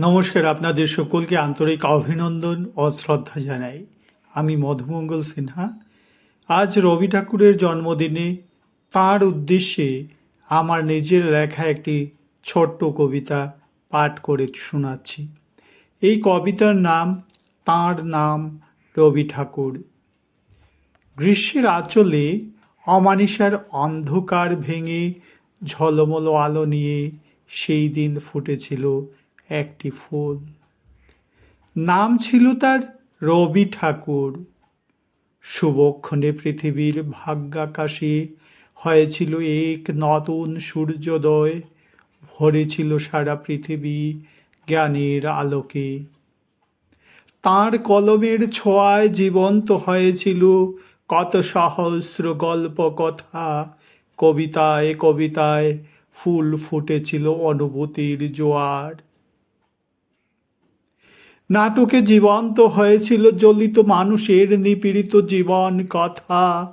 নমস্কার, আপনাদের সকলকে আন্তরিক অভিনন্দন ও শ্রদ্ধা জানাই। আমি মধুমঙ্গল সিনহা। আজ রবি ঠাকুরের জন্মদিনে তার উদ্দেশ্যে আমার নিজের লেখা একটি ছোট্ট কবিতা পাঠ করে শোনাচ্ছি। এই কবিতার নাম, তাঁর নাম রবি ঠাকুর। গ্রীষ্মের আঁচলে অমানিসার অন্ধকার ভেঙে ঝলমল আলো নিয়ে সেই দিন ফুটেছিল একটি ফুল। নাম ছিল তার রবি ঠাকুর। শুভক্ষণে পৃথিবীর ভাগ্যাকাশে হয়েছিল এক নতুন সূর্যোদয় ভরেছিল সারা পৃথিবী জ্ঞানের আলোকে। তাঁর কলমের ছোঁয়ায় জীবন্ত হয়েছিল কত সহস্র গল্প কথা কবিতায় কবিতায় ফুল ফুটেছিল অনুভূতির জোয়ার। নাটকে জীবন্ত হয়েছিল জ্বলিত মানুষের নিপীড়িত জীবন কথা।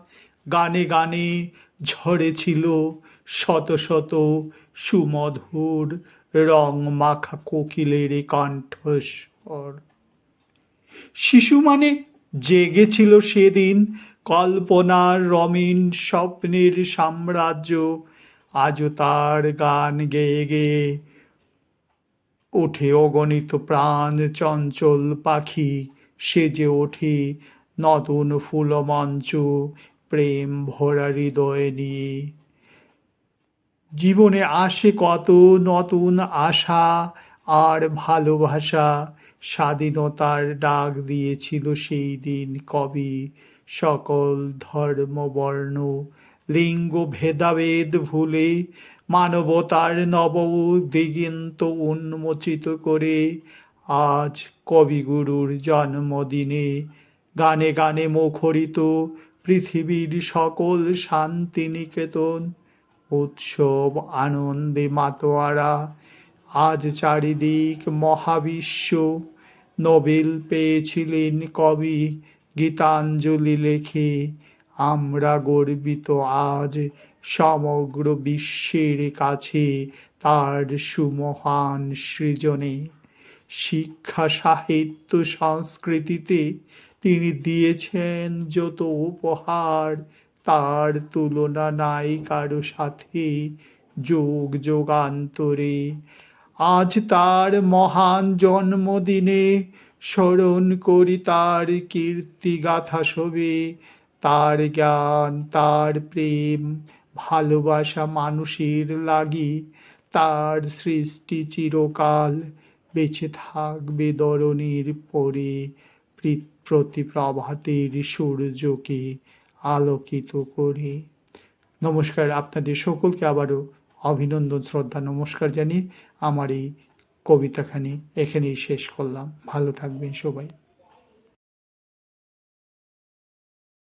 গানে গানে ঝরেছিল শত শত সুমধুর রং মাখা কোকিলের কণ্ঠস্বর। শিশু মানে জেগেছিল সেদিন কল্পনার রমিন স্বপ্নের সাম্রাজ্য। আজও তার গান গেয়ে গেয়ে ওঠে অগণিত প্রাণ চঞ্চল পাখি সেজে ওঠে নতুন ফুলমঞ্চ প্রেম ভরা হৃদয় নিয়ে। জীবনে আসে কত নতুন আশা, আর ভালোবাসা স্বাধীনতার ডাক দিয়েছিল সেই দিন কবি সকল ধর্ম বর্ণ লিঙ্গ ভেদাভেদ ভুলে মানবতার নব দিগন্ত উন্মোচিত করে আজ কবিগুরুর জন্মদিনে গানে গানে মুখরিত পৃথিবীর সকল শান্তিনিকেতন, উৎসব, আনন্দে মাতোয়ারা, আজ চারিদিক মহাবিশ্ব। নোবেল পেয়েছিলেন কবি গীতাঞ্জলি লেখে আমরা গর্বিত আজ সমগ্র বিশ্বের কাছে তার সুমহান সৃজনে। শিক্ষা, সাহিত্য, সংস্কৃতিতে তিনি দিয়েছেন যত উপহার, তার তুলনা নাই কারও সাথে যোগ যোগান্তরে। আজ তার মহান জন্মদিনে স্মরণ করি তার কীর্তিগাথা শোবে তার জ্ঞান, তার প্রেম, ভালোবাসা মানুষের লাগি, তার সৃষ্টি চিরকাল বেঁচে থাকবে দরণীর পরে, প্রতি প্রভাতের সূর্যকে আলোকিত করে। নমস্কার আপনাদের সকলকে আবারও অভিনন্দন, শ্রদ্ধা, নমস্কার জানিয়ে আমার এই কবিতাখানি এখানেই শেষ করলাম। ভালো থাকবেন সবাই।